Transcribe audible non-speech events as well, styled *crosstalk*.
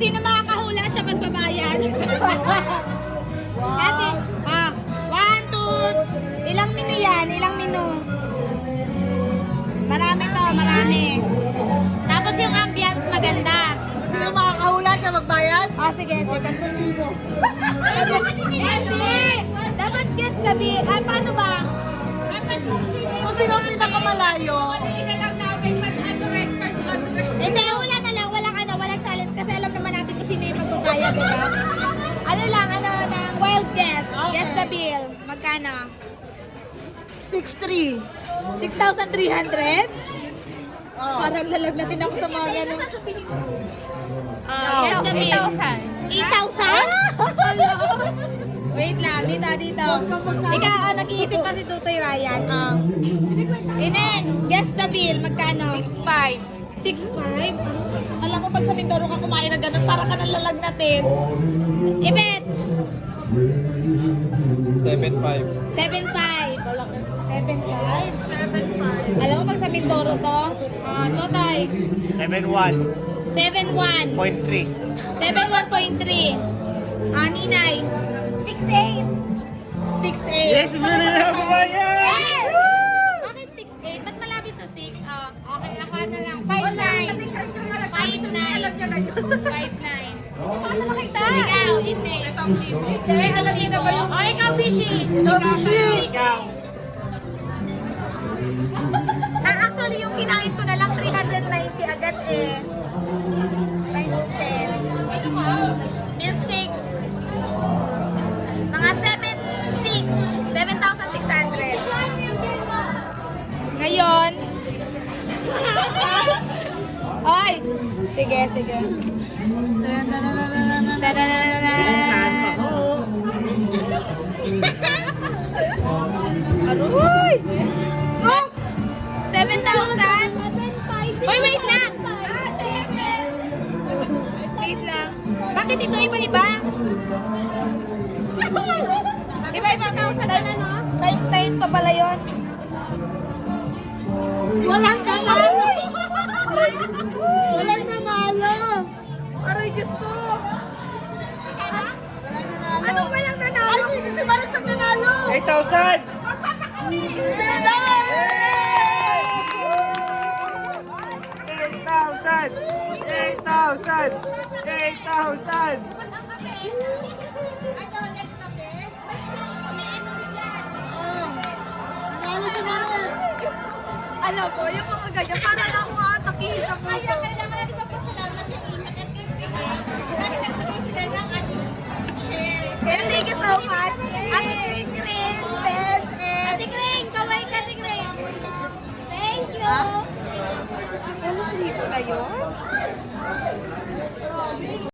sino makakahula siya magbabayad? *laughs* Kasi, ah, one, two, ilang minu yan? Ilang minu? Marami to, marami. Tapos yung ambience maganda. Sino makakahula siya magbayad? Ah, sige, sige. Hindi! Dapat guess gabi. Ah, paano ba? Dapat kung sino Kung sino ang pinakamalayo? Magkukaya, di ba? Ano lang, ano, ng wild guess. Guess the bill. Magkano? 6'3". 6,300? Parang lalagnatin ako sa mga ganun. Ah, guess the bill. 8,000? Hello? Wait lang, dito, dito. Ikaw, ah, nag-iisip pa si Tutoy Ryan. Ah. Inen, guess the bill. Magkano? 6,500. 6,500? Alam mo, pag sa Mindoro ka kumain na ganun, para ka nang lalagnatin. Ibet! 7.5. 7,500. 7,500? Alam mo, pag sa Mindoro to, ah, Totoy, 7.1. 7,100. 0.3. 71.3. Ah, Ninay. 6'8". 6'8". Yes, bili na ako ba yan? Yes! Bakit 6'8"? Ba't malapit sa 6? Ah, okay, 5'9". 5'9". Paano makita? Ikaw, Lindy. Wait, alam niyo na ba yung... Oh. Ah, actually, yung kinain ko na lang 390 agad eh. Sige, sige. Tadadadadadada. Aroy! Oh! 7,000? Hoy, wait lang! Wait lang. Bakit ito? Iba-iba *laughs* 1,000! Eight thousand! Eight thousand! Eight thousand! Ano po, yung mga ganyan, para lang mga atakihin sa puso. Ano, hindi ko na?